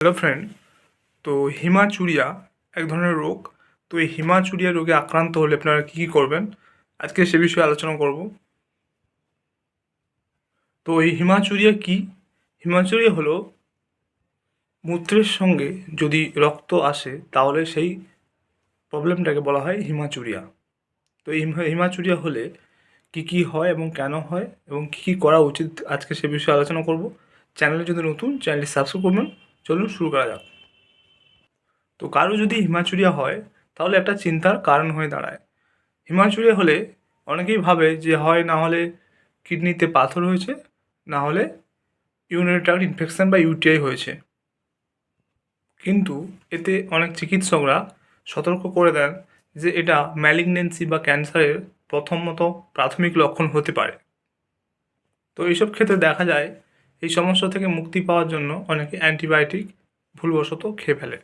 Hello friend তো haematuria, এক ধরনের রোগ। তো এই হিমাচুরিয়া রোগে আক্রান্ত হলে আপনারা কী কী করবেন? আজকে সে বিষয়ে আলোচনা করব। তো এই হিমাচুরিয়া কি? হিমাচুরিয়া হলো মূত্রের সঙ্গে যদি রক্ত আসে, তাহলে সেই প্রবলেমটাকে বলা হয় হিমাচুরিয়া। তো এই হিমাচুরিয়া হলে কি কি হয় এবং কেন হয় এবং কী কী করা উচিত, আজকে সে বিষয়ে আলোচনা করব। চ্যানেলে যদি নতুন, চ্যানেলটি সাবস্ক্রাইব করবেন। চলুন শুরু করা যাক। তো কারও যদি হিমাচুরিয়া হয়, তাহলে একটা চিন্তার কারণ হয়ে দাঁড়ায়। হিমাচুরিয়া হলে অনেকেই ভাবে যে হয়, না হলে কিডনিতে পাথর হয়েছে, না হলে ইউরিনারি ট্র্যাক্ট ইনফেকশন বা ইউটিআই হয়েছে। কিন্তু এতে অনেক চিকিৎসকরা সতর্ক করে দেন যে এটা ম্যালিগনেন্সি বা ক্যান্সারের প্রথমত প্রাথমিক লক্ষণ হতে পারে। তো এইসব ক্ষেত্রে দেখা যায় এই সমস্যা থেকে মুক্তি পাওয়ার জন্য অনেকে অ্যান্টিবায়োটিক ভুলবশত খেয়ে ফেলে।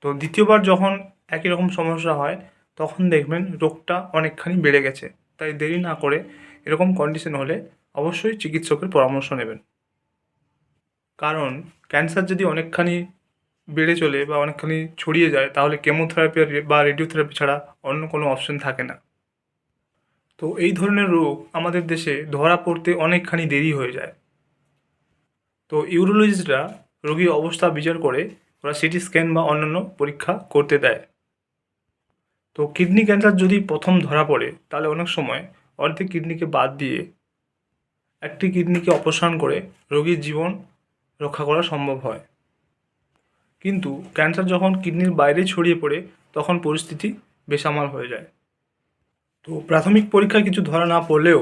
তো দ্বিতীয়বার যখন একই রকম সমস্যা হয়, তখন দেখবেন রোগটা অনেকখানি বেড়ে গেছে। তাই দেরি না করে এরকম কন্ডিশন হলে অবশ্যই চিকিৎসকের পরামর্শ নেবেন। কারণ ক্যান্সার যদি অনেকখানি বেড়ে চলে বা অনেকখানি ছড়িয়ে যায়, তাহলে কেমোথেরাপি বা রেডিওথেরাপি ছাড়া অন্য কোনো অপশন থাকে না। তো এই ধরনের রোগ আমাদের দেশে ধরা পড়তে অনেকখানি দেরি হয়ে যায়। তো ইউরোলজিস্টরা রোগীর অবস্থা বিচার করে, ওরা সিটি স্ক্যান বা অন্যান্য পরীক্ষা করতে দেয়। তো কিডনি ক্যান্সার যদি প্রথম ধরা পড়ে, তাহলে অনেক সময় অর্ধেক কিডনিকে বাদ দিয়ে একটি কিডনিকে অপসারণ করে রোগীর জীবন রক্ষা করা সম্ভব হয়। কিন্তু ক্যান্সার যখন কিডনির বাইরে ছড়িয়ে পড়ে, তখন পরিস্থিতি বেসামাল হয়ে যায়। তো প্রাথমিক পরীক্ষায় কিছু ধরা না পড়লেও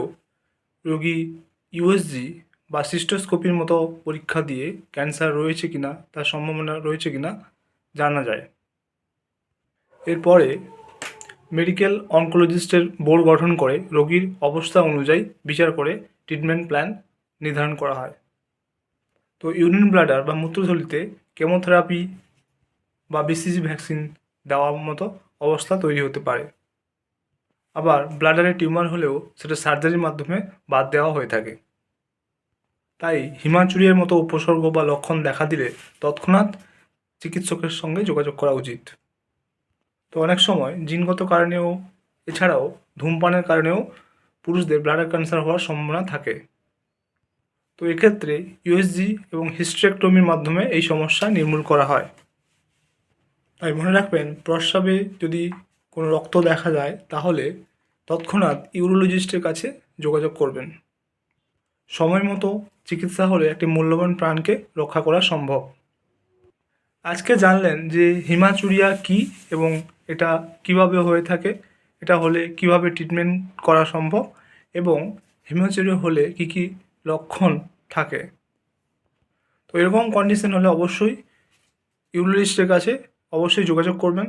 রোগী ইউএসজি বা সিস্টোস্কোপির মতো পরীক্ষা দিয়ে ক্যান্সার রয়েছে কিনা, তার সম্ভাবনা রয়েছে কিনা জানা যায়। এরপরে মেডিকেল অনকোলজিস্টের বোর্ড গঠন করে রোগীর অবস্থা অনুযায়ী বিচার করে ট্রিটমেন্ট প্ল্যান নির্ধারণ করা হয়। তো ইউরিন ব্লাডার বা মূত্রথলিতে কেমোথেরাপি বা বিসিজি ভ্যাকসিন দেওয়ার মতো অবস্থা তৈরি হতে পারে। আবার ব্লাডারে টিউমার হলেও সেটা সার্জারির মাধ্যমে বাদ দেওয়া হয়ে থাকে। তাই হিমাচুরিয়ার মতো উপসর্গ বা লক্ষণ দেখা দিলে তৎক্ষণাৎ চিকিৎসকের সঙ্গে যোগাযোগ করা উচিত। তো অনেক সময় জিনগত কারণেও, এছাড়াও ধূমপানের কারণেও পুরুষদের ব্লাডার ক্যান্সার হওয়ার সম্ভাবনা থাকে। তো এক্ষেত্রে ইউএসজি এবং হিস্ট্রেকটমির মাধ্যমে এই সমস্যা নির্মূল করা হয়। তাই মনে রাখবেন, প্রস্রাবে যদি কোনো রক্ত দেখা যায়, তাহলে তৎক্ষণাৎ ইউরোলজিস্টের কাছে যোগাযোগ করবেন। সময় মতো চিকিৎসা হলে একটি মূল্যবান প্রাণকে রক্ষা করা সম্ভব। আজকে জানলেন যে হিমাচুরিয়া কি এবং এটা কীভাবে হয়ে থাকে, এটা হলে কীভাবে ট্রিটমেন্ট করা সম্ভব এবং হিমাচুরিয়া হলে কি কি লক্ষণ থাকে। তো এরকম কন্ডিশন হলে অবশ্যই ইউরোলজিস্টের কাছে অবশ্যই যোগাযোগ করবেন।